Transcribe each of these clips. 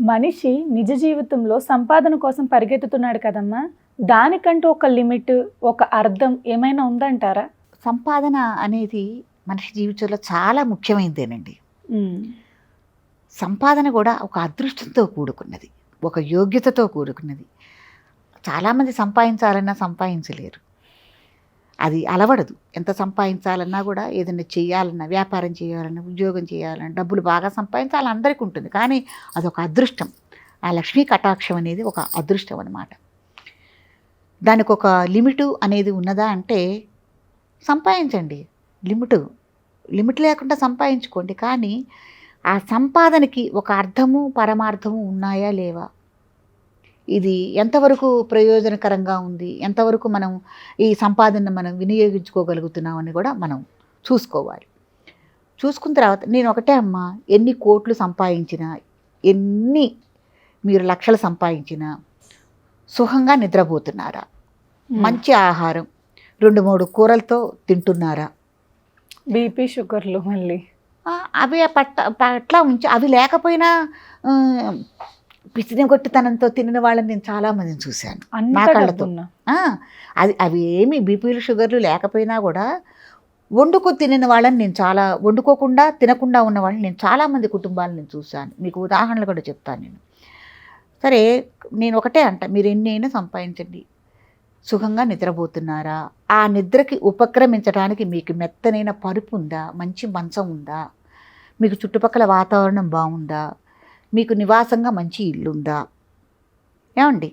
మనిషి నిజ జీవితంలో సంపాదన కోసం పరిగెత్తుతున్నాడు కదమ్మా. దానికంటూ ఒక లిమిట్ ఒక అర్థం ఏమైనా ఉందంటారా? సంపాదన అనేది మనిషి జీవితంలో చాలా ముఖ్యమైనదేనండి. సంపాదన కూడా ఒక అదృష్టంతో కూడుకున్నది ఒక యోగ్యతతో కూడుకున్నది. చాలామంది సంపాదించాలన్నా సంపాదించలేరు. అది అలవడదు. ఎంత సంపాదించాలన్నా కూడా ఏదైనా చేయాలన్నా వ్యాపారం చేయాలన్నా ఉద్యోగం చేయాలన్నా డబ్బులు బాగా సంపాదించాలని అందరికీ ఉంటుంది. కానీ అదొక అదృష్టం. ఆ లక్ష్మీ కటాక్షం అనేది ఒక అదృష్టం అన్నమాట. దానికి ఒక లిమిటు అనేది ఉన్నదా అంటే సంపాదించండి. లిమిటు లిమిట్ లేకుండా సంపాదించుకోండి. కానీ ఆ సంపాదనకి ఒక అర్థము పరమార్థము ఉన్నాయా లేవా? ఇది ఎంతవరకు ప్రయోజనకరంగా ఉంది? ఎంతవరకు మనం ఈ సంపాదన మనం వినియోగించుకోగలుగుతున్నామని కూడా మనం చూసుకోవాలి. చూసుకున్న తర్వాత నేను ఒకటే అమ్మా ఎన్ని కోట్లు సంపాదించినా ఎన్ని మీరు లక్షలు సంపాదించినా సుఖంగా నిద్రపోతున్నారా? మంచి ఆహారం రెండు మూడు కూరలతో తింటున్నారా? బీపీ షుగర్లు మళ్ళీ. అవి పట్ట పట్ల ఉంచి అవి లేకపోయినా పిచ్చిని కొట్టితనంతో తినిన వాళ్ళని నేను చాలామందిని చూశాను. నా కళ్ళతో. అది అవి ఏమి బీపీలు షుగర్లు లేకపోయినా కూడా వండుకొని తినిన వాళ్ళని నేను చాలా వండుకోకుండా తినకుండా ఉన్న వాళ్ళని నేను చాలామంది కుటుంబాలను నేను చూశాను. మీకు ఉదాహరణలు కూడా చెప్తాను నేను. సరే నేను ఒకటే అంట మీరు ఎన్ని అయినా సంపాదించండి. సుఖంగా నిద్రపోతున్నారా? ఆ నిద్రకి ఉపక్రమించడానికి మీకు మెత్తనైన పరుపు ఉందా? మంచి మంచం ఉందా? మీకు చుట్టుపక్కల వాతావరణం బాగుందా? మీకు నివాసంగా మంచి ఇల్లు ఉందా ఏమండి?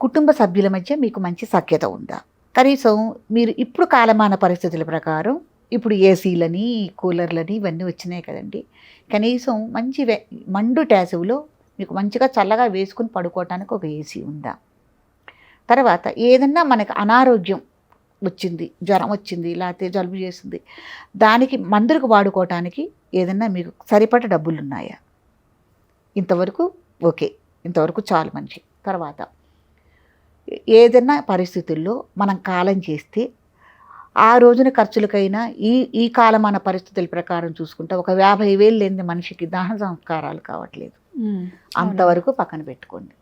కుటుంబ సభ్యుల మధ్య మీకు మంచి సఖ్యత ఉందా? కనీసం మీరు ఇప్పుడు కాలమాన పరిస్థితుల ప్రకారం ఇప్పుడు ఏసీలని కూలర్లని ఇవన్నీ వచ్చినాయి కదండి. కనీసం మంచి వే మండు ట్యాసువులో మీకు మంచిగా చల్లగా వేసుకుని పడుకోవటానికి ఒక ఏసీ ఉందా? తర్వాత ఏదన్నా మనకు అనారోగ్యం వచ్చింది జ్వరం వచ్చింది లేకపోతే జలుబు చేసింది దానికి మందులకు వాడుకోవటానికి ఏదన్నా మీకు సరిపడ డబ్బులు ఉన్నాయా ఇంతవరకు ఓకే. ఇంతవరకు చాలు మనిషి. తర్వాత ఏదైనా పరిస్థితుల్లో మనం కాలం చేస్తే ఆ రోజున ఖర్చులకైనా ఈ ఈ కాలమాన పరిస్థితుల ప్రకారం చూసుకుంటే ఒక యాభై వేలు లేని మనిషికి దహన సంస్కారాలు కావట్లేదు. అంతవరకు పక్కన పెట్టుకోండి.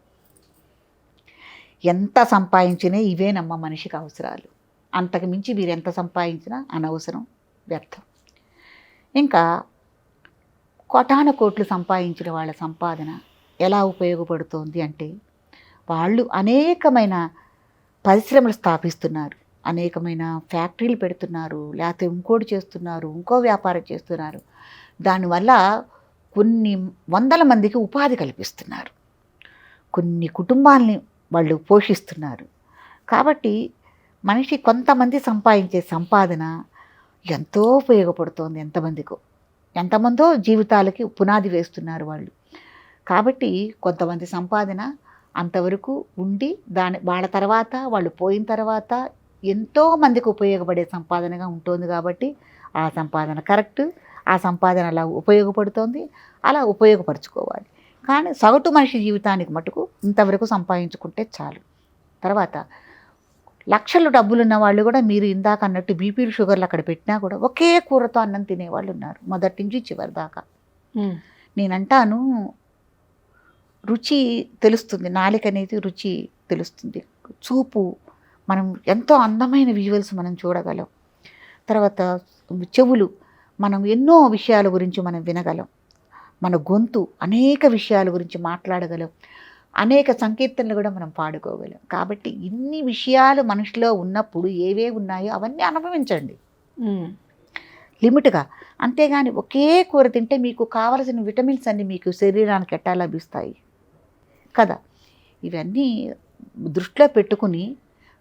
ఎంత సంపాదించినా ఇవేనమ్మ మనిషికి అవసరాలు. అంతకు మించి మీరు ఎంత సంపాదించినా అనవసరం వ్యర్థం. ఇంకా కోటాన కోట్లు సంపాదించిన వాళ్ళ సంపాదన ఎలా ఉపయోగపడుతోంది అంటే వాళ్ళు అనేకమైన పరిశ్రమలు స్థాపిస్తున్నారు. అనేకమైన ఫ్యాక్టరీలు పెడుతున్నారు. లేకపోతే ఇంకోటి చేస్తున్నారు. ఇంకో వ్యాపారం చేస్తున్నారు. దానివల్ల కొన్ని వందల మందికి ఉపాధి కల్పిస్తున్నారు. కొన్ని కుటుంబాలని వాళ్ళు పోషిస్తున్నారు. కాబట్టి మనిషి కొంతమంది సంపాదించే సంపాదన ఎంతో ఉపయోగపడుతోంది ఎంతమందికో. ఎంతమందో జీవితాలకి పునాది వేస్తున్నారు వాళ్ళు. కాబట్టి కొంతమంది సంపాదన అంతవరకు ఉండి దాని వాళ్ళ తర్వాత వాళ్ళు పోయిన తర్వాత ఎంతో మందికి ఉపయోగపడే సంపాదనగా ఉంటుంది కాబట్టి ఆ సంపాదన కరెక్ట్ ఆ సంపాదన అలా ఉపయోగపడుతోంది అలా ఉపయోగపరచుకోవాలి. కానీ సగటు మనిషి జీవితానికి మటుకు ఇంతవరకు సంపాదించుకుంటే చాలు. తర్వాత లక్షలు డబ్బులున్న వాళ్ళు కూడా మీరు ఇందాక అన్నట్టు బీపీలు షుగర్లు అక్కడ పెట్టినా కూడా ఒకే కూరతో అన్నం తినేవాళ్ళు ఉన్నారు మొదటి నుంచి చివరి దాకా. నేనంటాను రుచి తెలుస్తుంది నాలిక అనేది రుచి తెలుస్తుంది. చూపు మనం ఎంతో అందమైన విజువల్స్ మనం చూడగలం. తర్వాత చెవులు మనం ఎన్నో విషయాల గురించి మనం వినగలం. మన గొంతు అనేక విషయాల గురించి మాట్లాడగలం. అనేక సంకీర్తనలు కూడా మనం పాడుకోగలం. కాబట్టి ఇన్ని విషయాలు మనిషిలో ఉన్నప్పుడు ఏవే ఉన్నాయో అవన్నీ అనుభవించండి. లిమిట్గా. అంతేగాని ఒకే కూర తింటే మీకు కావలసిన విటమిన్స్ అన్ని మీకు శరీరానికి ఎట్టా లభిస్తాయి? కదా. ఇవన్నీ దృష్టిలో పెట్టుకుని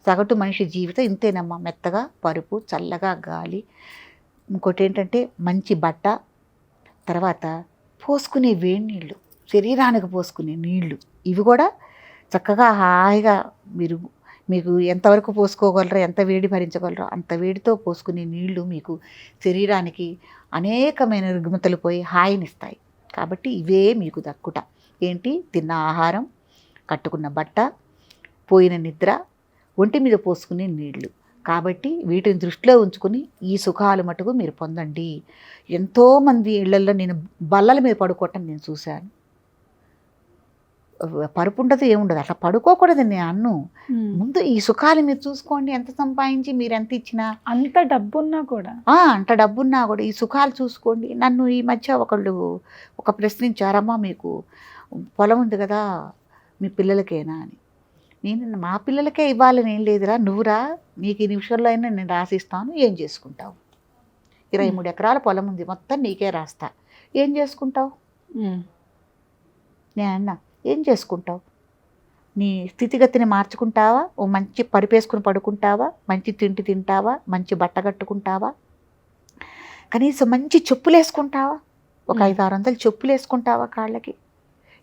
సగటు మనిషి జీవితం ఇంతేనమ్మా. మెత్తగా పరుపు చల్లగా గాలి. ఇంకోటి ఏంటంటే మంచి బట్ట తర్వాత పోసుకునే వేడి నీళ్ళు. శరీరానికి పోసుకునే నీళ్ళు. ఇవి కూడా చక్కగా హాయిగా మీరు మీకు ఎంతవరకు పోసుకోగలరో ఎంత వేడి భరించగలరో అంత వేడితో పోసుకునే నీళ్ళు మీకు శరీరానికి అనేకమైన రుగ్మతలు పోయి హాయినిస్తాయి. కాబట్టి ఇవే మీకు దక్కుట. ఏంటి? తిన్న ఆహారం కట్టుకున్న బట్ట పోయిన నిద్ర ఒంటి మీద పోసుకునే నీళ్ళు. కాబట్టి వీటిని దృష్టిలో ఉంచుకుని ఈ సుఖాలు మటుకు మీరు పొందండి. ఎంతోమంది ఇళ్ళలో నేను బల్లల మీద పడుకోవటం నేను చూశాను. పరుపు ఉండదు ఏముండదు అట్లా పడుకోకూడదు నేను అన్ను. ముందు ఈ సుఖాలు మీరు చూసుకోండి ఎంత సంపాదించి మీరు ఎంత ఇచ్చినా. అంత డబ్బున్నా కూడా. అంత డబ్బున్నా కూడా ఈ సుఖాలు చూసుకోండి. నన్ను ఈ మధ్య ఒకళ్ళు ఒక ప్రశ్నించారమ్మా మీకు పొలం ఉంది కదా మీ పిల్లలకేనా? అని. నేను మా పిల్లలకే ఇవ్వాలని ఏం లేదురా నువ్వురా నీకు ఈ నిమిషంలో అయినా నేను రాసిస్తాను ఏం చేసుకుంటావు? ఇరవై మూడు ఎకరాల పొలం ఉంది మొత్తం నీకే రాస్తా. ఏం చేసుకుంటావు. నేను అన్నా ఏం చేసుకుంటావు? నీ స్థితిగతిని మార్చుకుంటావా? ఓ మంచి పరిపేసుకుని పడుకుంటావా? మంచి తిండి తింటావా? మంచి బట్ట కట్టుకుంటావా? కనీసం మంచి చెప్పులు వేసుకుంటావా ఒక. ఐదు ఆరు వందలు చెప్పులు వేసుకుంటావా కాళ్ళకి?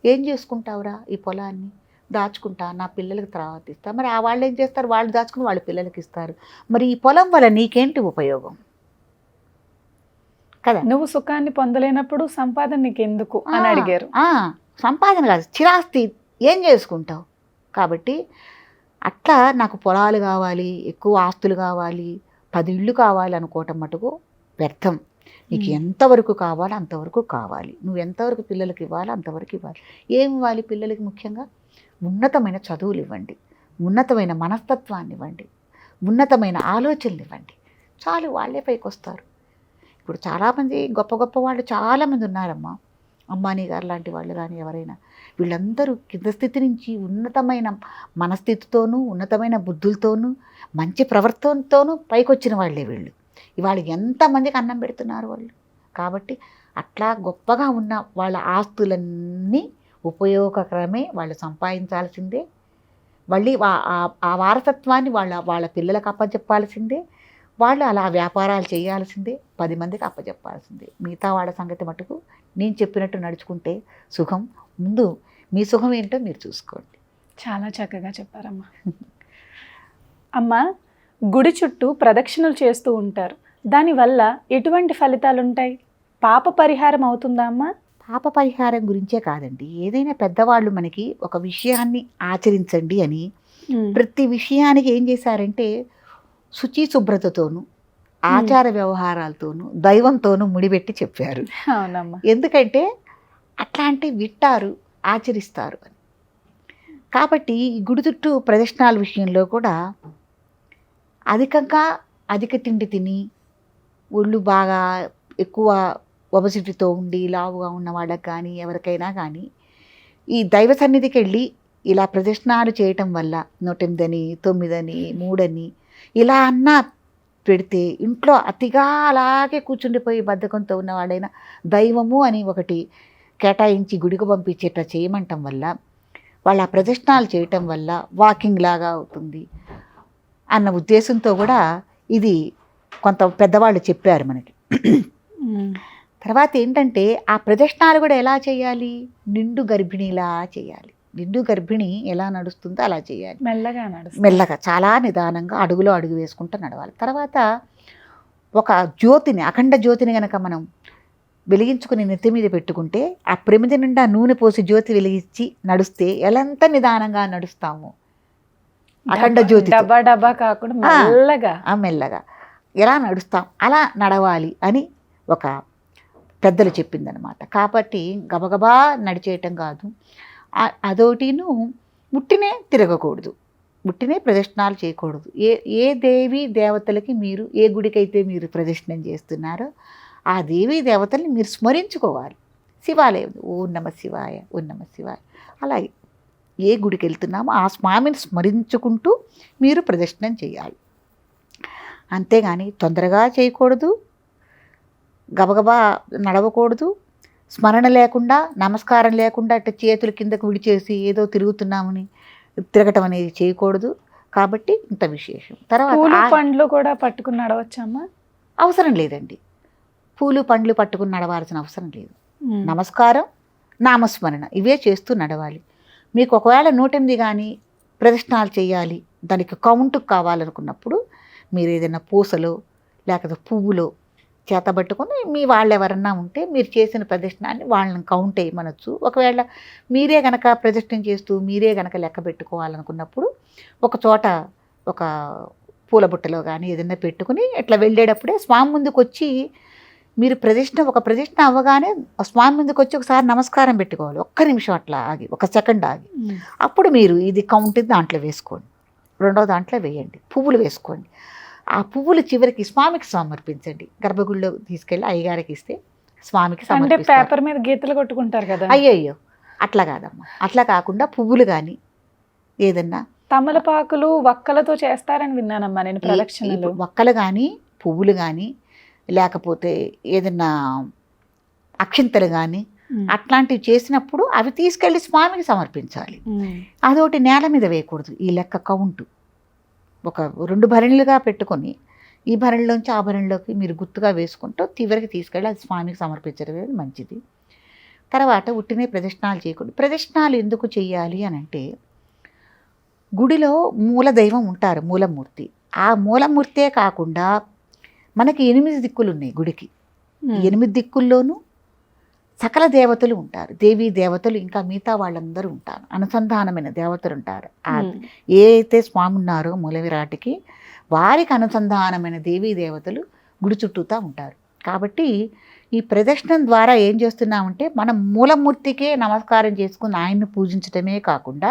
ఏం చేసుకుంటావురా ఈ పొలాన్ని? దాచుకుంటా నా పిల్లలకి తర్వాత ఇస్తా. మరి ఆ వాళ్ళు ఏం చేస్తారు? వాళ్ళు దాచుకుని వాళ్ళ పిల్లలకి ఇస్తారు. మరి ఈ పొలం వల్ల నీకేంటి ఉపయోగం? కదా? నువ్వు సుఖాన్ని పొందలేనప్పుడు సంపాదన నీకు ఎందుకు అని అడిగారు. సంపాదన కాదు చిరాస్తి ఏం చేసుకుంటావు? కాబట్టి అట్లా నాకు పొలాలు కావాలి ఎక్కువ ఆస్తులు కావాలి పది ఇళ్ళు కావాలి అనుకోవటం మటుకు వ్యర్థం. నీకు. ఎంతవరకు కావాలో అంతవరకు కావాలి. నువ్వు ఎంతవరకు పిల్లలకి ఇవ్వాలో అంతవరకు ఇవ్వాలి. ఏం ఇవ్వాలి పిల్లలకి ముఖ్యంగా? ఉన్నతమైన చదువులు ఇవ్వండి. ఉన్నతమైన మనస్తత్వాన్ని ఇవ్వండి. ఉన్నతమైన ఆలోచనలు ఇవ్వండి. చాలు వాళ్ళే పైకి వస్తారు ఇప్పుడు చాలామంది గొప్ప గొప్ప వాళ్ళు చాలామంది ఉన్నారమ్మా. అంబానీ గారు లాంటి వాళ్ళు కానీ ఎవరైనా. వీళ్ళందరూ కింద స్థితి నుంచి ఉన్నతమైన మనస్థితితోనూ ఉన్నతమైన బుద్ధులతోనూ మంచి ప్రవర్తనతోనూ పైకొచ్చిన వాళ్ళే వీళ్ళు. ఇవాళ ఎంతమందికి అన్నం పెడుతున్నారు వాళ్ళు? కాబట్టి అట్లా గొప్పగా ఉన్న వాళ్ళ ఆస్తులన్నీ ఉపయోగకరమే వాళ్ళు సంపాదించాల్సిందే. మళ్ళీ ఆ- ఆ వారసత్వాన్ని వాళ్ళ వాళ్ళ పిల్లలకు అప్పచెప్పాల్సిందే. వాళ్ళు అలా వ్యాపారాలు చేయాల్సిందే పది మందికి అప్పచెప్పాల్సిందే మిగతా వాళ్ళ సంగతి మటుకు నేను చెప్పినట్టు నడుచుకుంటే సుఖం. ముందు మీ సుఖం ఏంటో మీరు చూసుకోండి. చాలా చక్కగా చెప్పారమ్మా. అమ్మా గుడి చుట్టూ ప్రదక్షిణలు చేస్తూ ఉంటారు. దానివల్ల ఎటువంటి ఫలితాలు ఉంటాయి పాప పరిహారం అవుతుందా అమ్మా? పాప పరిహారం గురించే కాదండి. ఏదైనా పెద్దవాళ్ళు మనకి ఒక విషయాన్ని ఆచరించండి అని ప్రతి విషయానికి ఏం చేశారంటే శుచి శుభ్రతతోనూ ఆచార వ్యవహారాలతోనూ దైవంతోనూ ముడిపెట్టి చెప్పారు. అవునమ్మా. ఎందుకంటే అట్లాంటి వింటారు ఆచరిస్తారు అని. కాబట్టి ఈ గుడి చుట్టూ ప్రదర్శనాల విషయంలో కూడా అధికంగా అధిక తిండి తిని ఒళ్ళు బాగా ఎక్కువ ఒబసిటీతో ఉండి లావుగా ఉన్న వాళ్ళకి కానీ ఎవరికైనా కానీ ఈ దైవ సన్నిధికి వెళ్ళి ఇలా ప్రదర్శనాలు చేయటం వల్ల నూటెనిమిదని తొమ్మిదని మూడని ఇలా అన్నా పెడితే ఇంట్లో అతిగా అలాగే కూర్చుండిపోయి బద్ధకంతో ఉన్నవాడైనా దైవము అని ఒకటి కేటాయించి గుడికి పంపించేట చేయమంటం వల్ల వాళ్ళ ప్రదర్శనాలు చేయటం వల్ల వాకింగ్ లాగా అవుతుంది అన్న ఉద్దేశంతో కూడా ఇది కొంత పెద్దవాళ్ళు చెప్పారు మనకి. తర్వాత ఏంటంటే ఆ ప్రదర్శనాలు కూడా ఎలా చేయాలి? నిండు గర్భిణిలా చేయాలి. నిండు గర్భిణి ఎలా నడుస్తుందో అలా చేయాలి. మెల్లగా నడుస్తుంది మెల్లగా చాలా నిదానంగా అడుగులో అడుగు వేసుకుంటూ నడవాలి. తర్వాత ఒక జ్యోతిని అఖండ జ్యోతిని గనక మనం వెలిగించుకుని నెత్తి మీద పెట్టుకుంటే ఆ ప్రమిది నిండా నూనె పోసి జ్యోతి వెలిగించి నడుస్తే ఎలంత నిదానంగా నడుస్తాము. అఖండ జ్యోతి డబ్బా డబ్బా కాకుండా. మెల్లగా. ఆ మెల్లగా. ఎలా నడుస్తాం? అలా నడవాలి అని ఒక పెద్దలు చెప్పిందనమాట కాబట్టి గబగబా నడిచేయటం కాదు. అదోటిను ముట్టినే తిరగకూడదు. ముట్టినే ప్రదక్షిణాలు చేయకూడదు. ఏ ఏ దేవి దేవతలకి మీరు ఏ గుడికైతే మీరు ప్రదర్శనం చేస్తున్నారో ఆ దేవీ దేవతల్ని మీరు స్మరించుకోవాలి. శివాలయం ఓ నమ శివాయ ఓ నమ శివాయ. అలాగే ఏ గుడికి వెళ్తున్నామో ఆ స్వామిని స్మరించుకుంటూ మీరు ప్రదర్శనం చేయాలి. అంతేగాని తొందరగా చేయకూడదు. గబగబా నడవకూడదు. స్మరణ లేకుండా నమస్కారం లేకుండా అట్ట చేతులు కిందకు విడిచేసి ఏదో తిరుగుతున్నామని తిరగటం అనేది చేయకూడదు. కాబట్టి ఇంత విశేషం. తర్వాత పండ్లు కూడా పట్టుకుని నడవచ్చమ్మా అవసరం లేదండి. పూలు పండ్లు పట్టుకుని నడవాల్సిన అవసరం లేదు. నమస్కారం నామస్మరణ ఇవే చేస్తూ నడవాలి. మీకు ఒకవేళ నూటెనిమిది కానీ ప్రదర్శనాలు చేయాలి దానికి కౌంట్ కావాలనుకున్నప్పుడు మీరు ఏదైనా పూసలో లేకపోతే పువ్వులో చేతబట్టుకొని మీ వాళ్ళు ఎవరన్నా ఉంటే మీరు చేసిన ప్రదర్శనాన్ని వాళ్ళని కౌంట్ వేయమనొచ్చు ఒకవేళ మీరే గనక ప్రదర్శన చేస్తూ మీరే గనక లెక్క పెట్టుకోవాలనుకున్నప్పుడు ఒక చోట ఒక పూల బుట్టలో కానీ ఏదైనా పెట్టుకుని ఇట్లా వెళ్ళేటప్పుడే స్వామి ముందుకు వచ్చి మీరు ప్రదక్షిణ ఒక ప్రదక్షిణ అవ్వగానే స్వామి ముందుకు వచ్చి ఒకసారి నమస్కారం పెట్టుకోవాలి. ఒక్క నిమిషం అట్లా ఆగి ఒక సెకండ్ ఆగి. అప్పుడు మీరు ఇది కౌంట్ దాంట్లో వేసుకోండి. రెండో దాంట్లో వేయండి. పువ్వులు వేసుకోండి. ఆ పువ్వులు చివరికి స్వామికి సమర్పించండి. గర్భగుడిలో తీసుకెళ్ళి అయ్యగారికి ఇస్తే స్వామికి అంటే పేపర్ మీద గీతలు కొట్టుకుంటారు కదా. అయ్యయ్యో అట్లా కాదమ్మా. అట్లా కాకుండా పువ్వులు కానీ ఏదన్నా తమలపాకులు వక్కలతో చేస్తారని విన్నానమ్మా నేను ప్రదక్షిణలు. వక్కలు కానీ పువ్వులు కానీ లేకపోతే ఏదన్నా అక్షింతలు కానీ. అట్లాంటివి చేసినప్పుడు అవి తీసుకెళ్ళి స్వామికి సమర్పించాలి. అదొకటి నేల మీద వేయకూడదు. ఈ లెక్క కౌంటు. ఒక రెండు భరణులుగా పెట్టుకొని ఈ భరణిలోంచి ఆ భరణిలోకి మీరు గుర్తుగా వేసుకుంటూ చివరికి తీసుకెళ్ళి అది స్వామికి సమర్పించడం అనేది మంచిది. తర్వాత ఉట్టినే ప్రదక్షిణాలు చేయకూడదు. ప్రదక్షిణాలు ఎందుకు చేయాలి అని అంటే గుడిలో మూల దైవం ఉంటారు మూలమూర్తి. ఆ మూలమూర్తే కాకుండా మనకి ఎనిమిది దిక్కులు ఉన్నాయి గుడికి. ఎనిమిది దిక్కుల్లోనూ సకల దేవతలు ఉంటారు. దేవీ దేవతలు ఇంకా మిగతా వాళ్ళందరూ ఉంటారు. అనుసంధానమైన దేవతలు ఉంటారు. ఏ అయితే స్వామి ఉన్నారో మూల విరాటికి వారికి అనుసంధానమైన దేవీ దేవతలు గుడి చుట్టూతా ఉంటారు. కాబట్టి ఈ ప్రదక్షిణం ద్వారా ఏం చేస్తున్నామంటే మనం మూలమూర్తికే నమస్కారం చేసుకుని ఆయన్ని పూజించటమే కాకుండా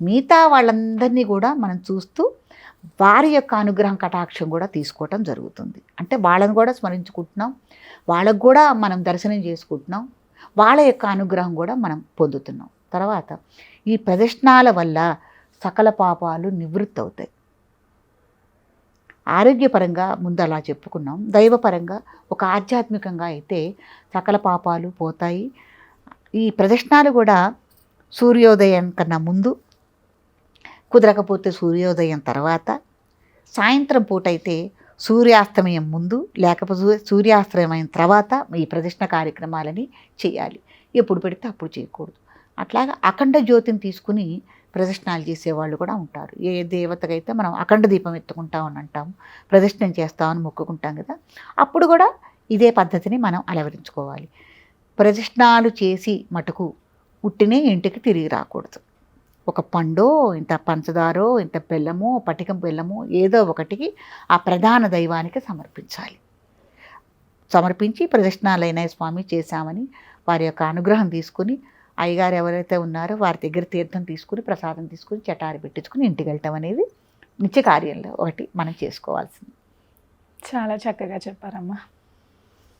మిగతా వాళ్ళందరినీ కూడా మనం చూస్తూ వారి యొక్క అనుగ్రహం కటాక్షం కూడా తీసుకోవటం జరుగుతుంది. అంటే వాళ్ళని కూడా స్మరించుకుంటున్నాం. వాళ్ళకు కూడా మనం దర్శనం చేసుకుంటున్నాం. వాళ్ళ యొక్క అనుగ్రహం కూడా మనం పొందుతున్నాం. తర్వాత ఈ ప్రదర్శనాల వల్ల సకల పాపాలు నివృత్తి అవుతాయి. ఆరోగ్యపరంగా ముందు అలా చెప్పుకున్నాం. దైవపరంగా ఒక ఆధ్యాత్మికంగా అయితే సకల పాపాలు పోతాయి. ఈ ప్రదర్శనాలు కూడా సూర్యోదయం కన్నా ముందు కుదరకపోతే సూర్యోదయం తర్వాత సాయంత్రం పూట అయితే సూర్యాస్తమయం ముందు లేకపోతే సూర్యాస్తమయం తర్వాత ఈ ప్రదర్శన కార్యక్రమాలని చేయాలి. ఎప్పుడు పెడితే అప్పుడు చేయకూడదు. అట్లాగా అఖండ జ్యోతిని తీసుకుని ప్రదర్శనలు చేసేవాళ్ళు కూడా ఉంటారు. ఏ దేవతకైతే మనం అఖండ దీపం ఎత్తుకుంటామని అంటాము ప్రదర్శనం చేస్తామని మొక్కుకుంటాం కదా అప్పుడు కూడా ఇదే పద్ధతిని మనం అలవరించుకోవాలి. ప్రదర్శనాలు చేసి మటుకు ఉట్టినే ఇంటికి తిరిగి రాకూడదు. ఒక పండో ఇంత పంచదారో ఇంత బెల్లమో పటికం బెల్లమో ఏదో ఒకటికి ఆ ప్రధాన దైవానికి సమర్పించాలి. సమర్పించి ప్రదక్షిణాలైన స్వామి చేశామని వారి యొక్క అనుగ్రహం తీసుకుని అయ్యగారు ఎవరైతే ఉన్నారో వారి దగ్గర తీర్థం తీసుకుని ప్రసాదం తీసుకుని చటారి పెట్టించుకుని ఇంటికి వెళ్ళటం అనేది నిత్య కార్యంలో ఒకటి మనం చేసుకోవాల్సింది. చాలా చక్కగా చెప్పారమ్మా.